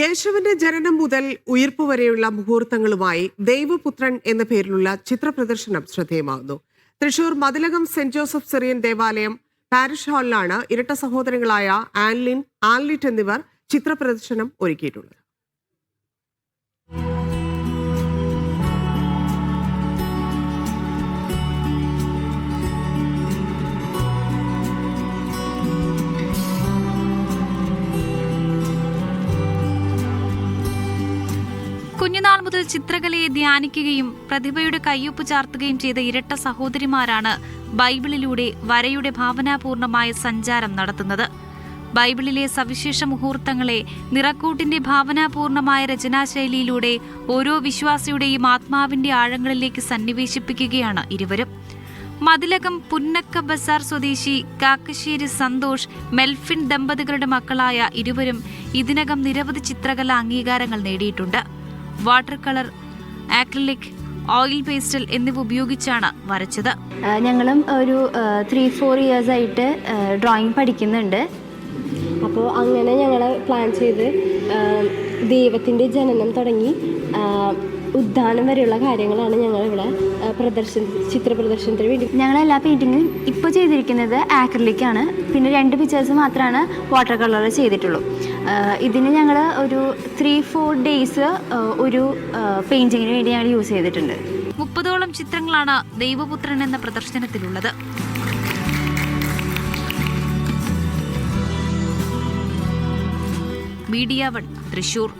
യേശുവിന്റെ ജനനം മുതൽ ഉയർപ്പ് വരെയുള്ള മുഹൂർത്തങ്ങളുമായി ദൈവപുത്രൻ എന്ന പേരിലുള്ള ചിത്രപ്രദർശനം ശ്രദ്ധേയമാകുന്നു. Thrissur Mathilakam saint Joseph Syrian ദേവാലയം പാരിഷ് ഹാളിലാണ് ഇരട്ട സഹോദരങ്ങളായ ആൻലിൻ ആൻലിറ്റ് എന്നിവർ ചിത്രപ്രദർശനം ഒരുക്കിയിട്ടുള്ളത്. കുഞ്ഞുനാൾ മുതൽ ചിത്രകലയെ ധ്യാനിക്കുകയും പ്രതിഭയുടെ കയ്യൊപ്പ് ചാർത്തുകയും ചെയ്ത ഇരട്ട സഹോദരിമാരാണ് ബൈബിളിലൂടെ വരയുടെ ഭാവനാപൂർണമായ സഞ്ചാരം നടത്തുന്നത്. ബൈബിളിലെ സവിശേഷ മുഹൂർത്തങ്ങളെ നിറക്കൂട്ടിന്റെ ഭാവനാപൂർണമായ രചനാശൈലിയിലൂടെ ഓരോ വിശ്വാസിയുടെയും ആത്മാവിന്റെ ആഴങ്ങളിലേക്ക് സന്നിവേശിപ്പിക്കുകയാണ് ഇരുവരും. മതിലകം പുന്നക്ക ബസാർ സ്വദേശി കാക്കശ്ശേരി സന്തോഷ് മെൽഫിൻ ദമ്പതികളുടെ മക്കളായ ഇരുവരും ഇതിനകം നിരവധി ചിത്രകല അംഗീകാരങ്ങൾ നേടിയിട്ടുണ്ട്. Water colour acrylic oil pastel എന്നിവ ഉപയോഗിച്ചാണ് വരച്ചത്. ഞങ്ങളും ഒരു ത്രീ ഫോർ ഇയേഴ്സ് ആയിട്ട് ഡ്രോയിങ് പഠിക്കുന്നുണ്ട്. അപ്പോൾ അങ്ങനെ ഞങ്ങൾ പ്ലാൻ ചെയ്ത് ദൈവത്തിന്റെ ജനനം തുടങ്ങി ഉദ്ധാനം വരെയുള്ള കാര്യങ്ങളാണ് ഞങ്ങളിവിടെ ഇവിടെ പ്രദർശന ചിത്ര പ്രദർശനത്തിന് വേണ്ടി ഞങ്ങൾ എല്ലാ പെയിന്റിങ്ങും ഇപ്പോൾ ചെയ്തിരിക്കുന്നത് ആക്രിലിക്കാണ് പിന്നെ രണ്ട് പിക്ചേഴ്സ് മാത്രമാണ് വാട്ടർ കളർ ചെയ്തിട്ടുള്ളൂ. ഇതിന് ഞങ്ങൾ ഒരു ത്രീ ഫോർ ഡേയ്സ് ഒരു പെയിന്റിങ്ങിന് വേണ്ടി ഞങ്ങൾ യൂസ് ചെയ്തിട്ടുണ്ട്. മുപ്പതോളം ചിത്രങ്ങളാണ് ദൈവപുത്രൻ എന്ന പ്രദർശനത്തിലുള്ളത്. Media one Thrissur.